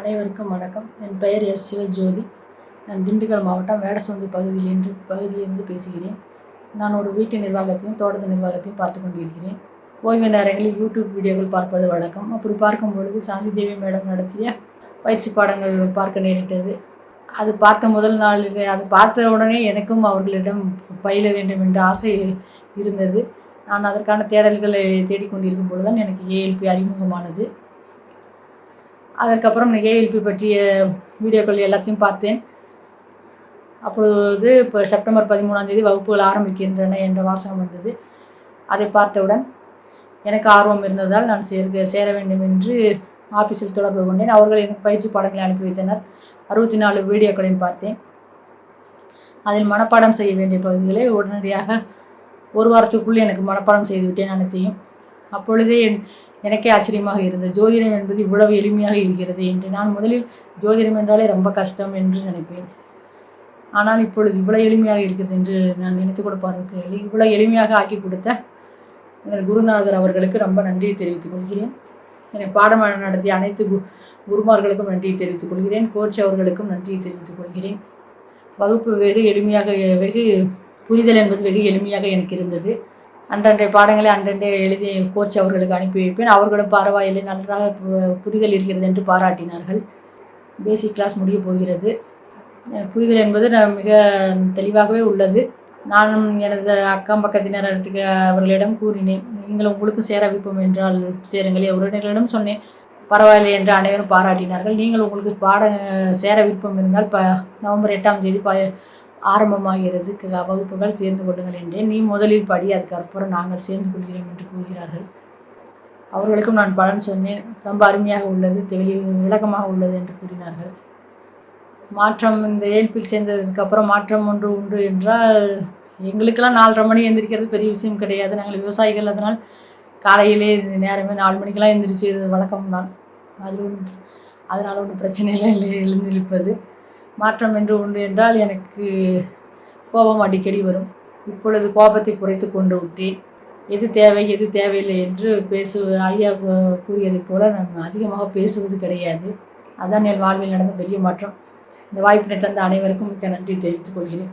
அனைவருக்கும் வணக்கம். என் பெயர் எஸ் சிவஜோதி. நான் திண்டுக்கல் மாவட்டம் வேடசோந்தி பகுதியிலிருந்து பகுதியிலிருந்து பேசுகிறேன். நான் ஒரு வீட்டு நிர்வாகத்தையும் தோட்டத்து நிர்வாகத்தையும் பார்த்து கொண்டிருக்கிறேன். ஓய்வு நேரங்களில் யூடியூப் வீடியோக்கள் பார்ப்பது வழக்கம். அப்படி பார்க்கும் பொழுது சாந்தி தேவி மேடம் நடத்திய பயிற்சி பாடங்கள் பார்க்க நேரிட்டது. அது பார்த்த முதல் நாள் அது பார்த்த உடனே எனக்கும் அவர்களிடம் பயில வேண்டும் என்ற ஆசை இருந்தது. நான் அதற்கான தேடல்களை தேடிக்கொண்டிருக்கும் பொழுது தான் எனக்கு ஏஎல்பி அறிமுகமானது. அதற்கப்புறம் ஏஎல்பி பற்றிய வீடியோக்கள் எல்லாத்தையும் பார்த்தேன். அப்பொழுது இப்போ செப்டம்பர் பதிமூணாம் தேதி வகுப்புகள் ஆரம்பிக்கின்றன என்ற வாசகம் வந்தது. அதை பார்த்தவுடன் எனக்கு ஆர்வம் இருந்ததால் நான் சேர்க்க சேர வேண்டும் என்று ஆஃபீஸில் தொடர்பு கொண்டேன். அவர்கள் எனக்கு பயிற்சி பாடங்களை அனுப்பி வைத்தனர். அறுபத்தி நாலு வீடியோக்களையும் பார்த்தேன். அதில் மனப்பாடம் செய்ய வேண்டிய பகுதிகளை உடனடியாக ஒரு வாரத்துக்குள்ளே எனக்கு மனப்பாடம் செய்துவிட்டேன் அனைத்தையும். அப்பொழுதே என் எனக்கே ஆச்சரியமாக இருந்தது. ஜோதிடம் என்பது இவ்வளவு எளிமையாக இருக்கிறது என்று நான் முதலில் ஜோதிடம் என்றாலே ரொம்ப கஷ்டம் என்று நினைப்பேன். ஆனால் இப்பொழுது இவ்வளோ எளிமையாக இருக்கிறது என்று நான் நினைத்து கூட பார்க்கிறேன் இவ்வளவு எளிமையாக ஆக்கி கொடுத்த எனது குருநாதர் அவர்களுக்கு ரொம்ப நன்றியை தெரிவித்துக் கொள்கிறேன். எனக்கு பாடம் நடத்திய அனைத்து கு குருமார்களுக்கும் நன்றியை தெரிவித்துக் கொள்கிறேன். கோச் அவர்களுக்கும் நன்றியை தெரிவித்துக் கொள்கிறேன். வகுப்பு வெகு எளிமையாக வெகு புரிதல் என்பது வெகு எளிமையாக எனக்கு இருந்தது. அன்றன்றைய பாடங்களை அன்றன்றை எழுதி கோச் அவர்களுக்கு அனுப்பி வைப்பேன். அவர்களும் பரவாயில்லை நன்றாக பு- புரிதல் இருக்கிறது என்று பாராட்டினார்கள். பேசிக் கிளாஸ் முடிய போகிறது. புரிதல் என்பது நான் மிக தெளிவாகவே உள்ளது. நானும் எனது அக்கம் பக்கத்தினருக்கு அவர்களிடம் கூறினேன் நீங்கள் உங்களுக்கு சேர விருப்பம் என்றால் சேருங்கள் உறவினர்களிடம் சொன்னேன். பரவாயில்லை என்று அனைவரும் பாராட்டினார்கள். நீங்கள் உங்களுக்கு பாட சேர விருப்பம் இருந்தால் ப நவம்பர் எட்டாம் தேதி ப ஆரம்பமாகிறது. வகுப்புகள் சேர்ந்து கொள்ளுங்கள் என்றேன் நீ முதலில் படி அதுக்கப்புறம் நாங்கள் சேர்ந்து கொள்கிறோம் என்று கூறுகிறார்கள். அவர்களுக்கும் நான் பலன் சொன்னேன். ரொம்ப அருமையாக உள்ளது தெளி விளக்கமாக உள்ளது என்று கூறினார்கள். மாற்றம் இந்த ஏழ்பில் சேர்ந்ததுக்கு அப்புறம் மாற்றம் ஒன்று உண்டு என்றால் எங்களுக்கெல்லாம் நாலரை மணி எந்திரிக்கிறது பெரிய விஷயம் கிடையாது. நாங்கள் விவசாயிகள் அதனால் காலையிலே நேரமே நாலு மணிக்கெல்லாம் எந்திரிச்சு வழக்கம் தான் அது ஒன்றும் அதனால் ஒன்றும் பிரச்சனையெல்லாம் இல்லை எழுந்திருப்பது. மாற்றம் என்று உண்டு என்றால் எனக்கு கோபம் அடிக்கடி வரும். இப்பொழுது கோபத்தை குறைத்து கொண்டு விட்டேன். எது தேவை எது தேவையில்லை என்று பேசு ஐயா கூ- கூறியதைப் போல நான் அதிகமாக பேசுவது கிடையாது. அதான் என் வாழ்வில் நடந்த பெரிய மாற்றம். இந்த வாய்ப்பினை தந்த அனைவருக்கும் மிக்க நன்றி தெரிவித்துக் கொள்கிறேன்.